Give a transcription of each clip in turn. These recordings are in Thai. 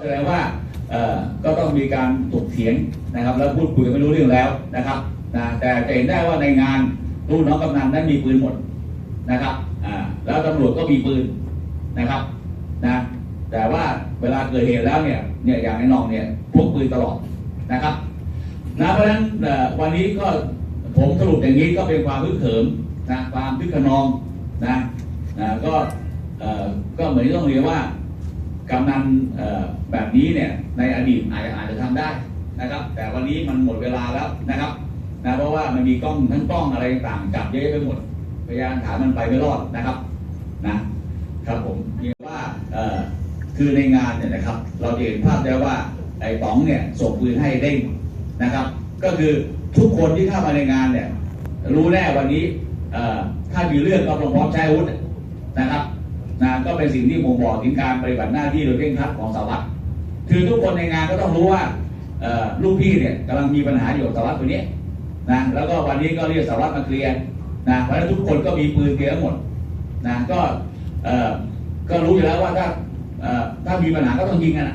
แสดงว่าก็ต้องมีการถกเถียงนะครับ แล้วพูดคุยกันไม่รู้เรื่องแล้วนะครับนะแต่จะเห็นได้ว่าในงานลูกน้องกำนันนั้นมีปืนหมดนะครับอ่าแล้วตำรวจก็มีปืนนะครับนะแต่ว่าเวลาเกิดเหตุแล้วเนี่ยเนี่ยอย่างไอ้น้องเนี่ยพกปืนตลอดนะครับนะเพราะฉะนั้นวันนี้ก็ผมสรุปอย่างนี้ก็เป็นความพึกเขิมนะความพึกขนองนะนะก็ก็เหมือนที่ต้องเรียนว่า กำนันแบบนี้เนี่ยในอดีตอาจจะอาจจะทำได้นะครับ แต่วันนี้มันหมดเวลาแล้วนะครับนะเพราะว่ามันมีกล้องทั้งกล้องอะไรต่างจับเยอะไปหมดพยานฐานมันไปไม่รอดนะครับนะครับผมเรียกว่าคือในงานเนี่ยนะครับ เราจะเห็นภาพได้ว่าไอ้ต๋องเนี่ยส่งปืนให้เด้งนะครับ ก็คือทุกคนที่เข้ามาในงานเนี่ยรู้แน่วันนี้ถ้ามีเรื่องก็ต้องพร้อมใช้อาวุธนะครับ ก็เป็นสิ่งที่ผมบอกถึงการปฏิบัติหน้าที่โดยเคร่งครัดของสารวัตรคือทุกคนในงานก็ต้องรู้ว่าลูกพี่เนี่ยกำลังมีปัญหาอยู่กับสารวัตรคนนี้นะแล้วก็วันนี้ก็เรียกสารวัตรมาเคลียร์นะเพราะฉะนั้นทุกคนก็มีปืนเคลียร์หมดนะก็ก็รู้อยู่แล้วว่าถ้าถ้ามีปัญหาก็ต้องยิงกัน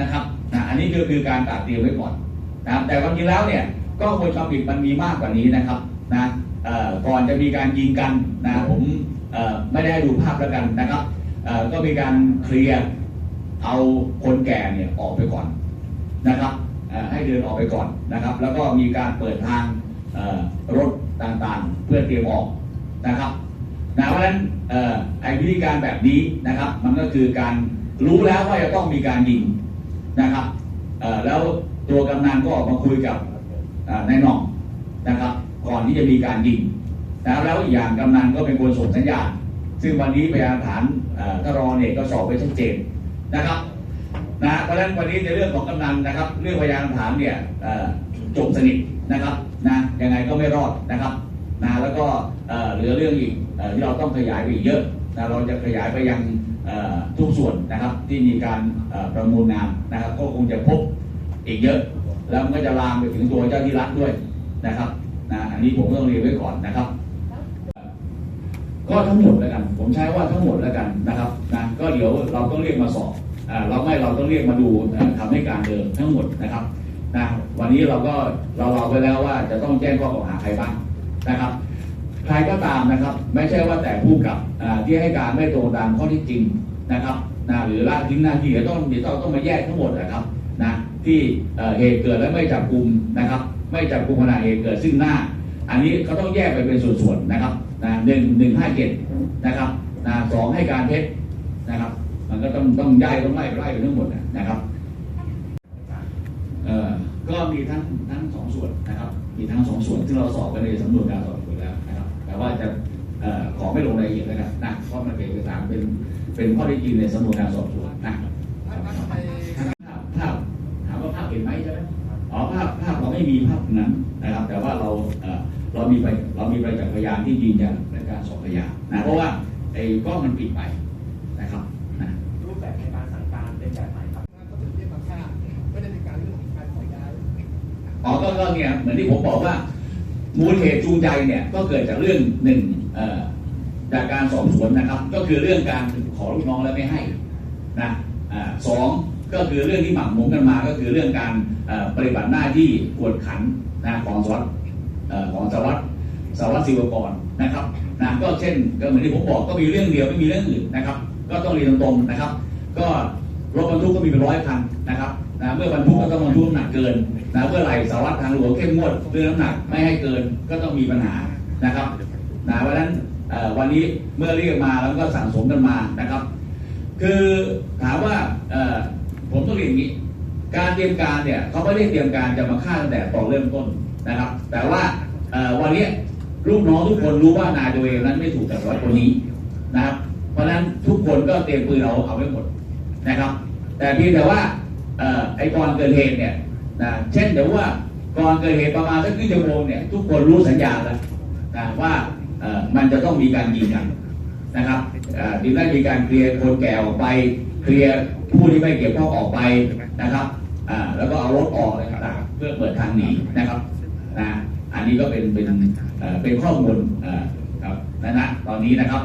นะครับนะอันนี้ก็คือการตัดเตรียมไว้ก่อนนะแต่ความจริงแล้วเนี่ยก็ควงจรปิดมันมีมากกว่านี้นะครับนะก่อนจะมีการยิงกันนะผมไม่ได้ดูภาพแล้วกันนะครับ ก็มีการเคลียร์เอาคนแก่เนี่ยออกไปก่อนนะครับให้เดินออกไปก่อนนะครับ แล้วก็มีการเปิดทางรถต่างๆ เพื่อเตรียมออกนะครับนะเพราะฉะนั้นไอ้วิธีการแบบนี้นะครับ มันก็คือการรู้แล้วว่าจะต้องมีการยิงนะครับแล้วตัวกำนันก็ออกมาคุยกับนายน่องนะครับ ก่อนที่จะมีการยิงนะครับแล้วอีกอย่างกำนันก็เป็นคนส่งสัญญาณซึ่งวันนี้พยานฐาน เอ่อทรอเนี่ยก็สอบไปชัดเจนนะครับนะเพราะฉะนั้นวันนี้ในเรื่องของกำนันนะครับ เรื่องพยานฐานเนี่ยจบสนิทนะครับนะยังไงก็ไม่รอดนะครับนะแล้วก็เหลือเรื่องอีกที่เราต้องขยายไปอีกเยอะนะเราจะขยายไปยังทุกส่วนนะครับที่มีการประมูลงานนะครับก็คงจะพบอีกเยอะ แล้วมันก็จะลามไปถึงตัวเจ้าที่รัฐด้วยนะครับนะอันนี้ผมก็ต้องเรียนไว้ก่อนนะครับ ก็ทั้งหมดแล้วกัน ผมใช้ว่าทั้งหมดแล้วกันนะครับนะก็เดี๋ยวเราต้องเรียกมาสอบเราไม่เราต้องเรียกมาดูเอ่อคำให้การเดิมทั้งหมดนะครับนะวันนี้เราก็เราเราไว้แล้วว่าจะต้องแจ้งข้อกล่าวหาใครบ้างนะครับใครก็ตามนะครับ ไม่ใช่ว่าแต่ผู้กับที่ให้การไม่ตรงตามข้อที่จริงนะครับนะหรือละทิ้งหน้าที่ก็ต้องเดี๋ยวต้องต้องมาแยกทั้งหมดนะครับนะที่เอ่อเหตุเกิดและไม่จับกลุ่มนะครับ ไม่จับกลุ่มขณะเหตุเกิดซึ่งหน้า อันนี้เขาต้องแยกไปเป็นส่วนๆนะครับนะหนึ่งหนึ่งห้าเจ็ดนะครับนะสองให้การเท็จนะครับ มันก็ต้องต้องย้ายต้องไล่ไล่ไปทั้งหมดนะครับเอ่อก็มีทั้งทั้งสองส่วนนะครับ มีทั้งสองส่วนที่เราสอบกันในสำนวนการสอบสวนแล้วนะครับ แต่ว่าจะเอ่อขอไม่ลงรายละเอียดแล้วกันนะเพราะมันเป็นเอกสารเป็นเป็นข้อเท็จจริงในสำนวนการสอบสวนนะภาพภาพถามว่าภาพเห็นไหมใช่ไหมอ๋อภาพภาพเราไม่มีภาพนั้นนะครับ แต่ว่าเรา เอ่อเรามีไปเรามีไปจากพยานที่ยืนยันในการสอบพยานนะเพราะว่าไอ้กล้องมันปิดไปนะครับนะรูปแบบในการสั่งการเป็นแบบไหนครับก็เป็นเรื่องมาฆ่าไม่ได้เป็นการเรื่องของการขอย้ายอ๋อก็ก็เนี่ยเหมือนที่ผมบอกว่า มูลเหตุจูงใจเนี่ยก็เกิดจากเรื่องหนึ่งเอ่อจากการสอบสวนนะครับ ก็คือเรื่องการขอลูกน้องแล้วไม่ให้นะอ่าสองก็คือเรื่องที่หมักหมมกันมา ก็คือเรื่องการเอ่อปฏิบัติหน้าที่กวดขันนะของสารวัตรเอ่อ ของสารวัตรสารวัตรศิวกรนะครับนะก็เช่นก็เหมือนที่ผมบอกก็มีเรื่องเดียวไม่มีเรื่องอื่นนะครับ ก็ต้องเรียนตรงๆนะครับ ก็รถบรรทุกก็มีเป็นร้อยคันนะครับนะเมื่อบรรทุกก็ต้องบรรทุกน้ำหนักเกินนะเมื่อไหร่สารวัตรทางหลวงเข้มงวดเรื่องน้ำหนักไม่ให้เกินก็ต้องมีปัญหานะครับนะเพราะฉะนั้นวันนี้เมื่อเรียกมาแล้วก็สั่งสมกันมานะครับ คือถามว่าผมต้องเรียนอย่างนี้ การเตรียมการเนี่ยเขาไม่ได้เตรียมการจะมาฆ่าตั้งแต่ตอนเริ่มต้น นะครับ แต่ว่าวันนี้ลูกน้องทุกคนรู้ว่านายตัวเองนั้นไม่ถูกกับร้อยคนนี้นะครับ เพราะฉะนั้นทุกคนก็เตรียมปืนเอาเอาไว้หมดนะครับ แต่เพียงแต่ว่าไอ้ก่อนเกิดเหตุเนี่ยนะเช่นเดี๋ยวว่าก่อนเกิดเหตุประมาณสักครึ่งชั่วโมงเนี่ยทุกคนรู้สัญญาแล้วนะว่ามันจะต้องมีการยิงกันนะครับเอ่อจึงได้มีการเคลียร์คนแก่ออกไป เคลียร์ผู้ที่ไม่เกี่ยวข้องออกไปนะครับแล้วก็เอารถออกอะไรต่างๆเพื่อเปิดทางหนีนะครับ นะอันนี้ก็เป็นเป็นเป็นข้อมูลครับนะนะตอนนี้นะครับ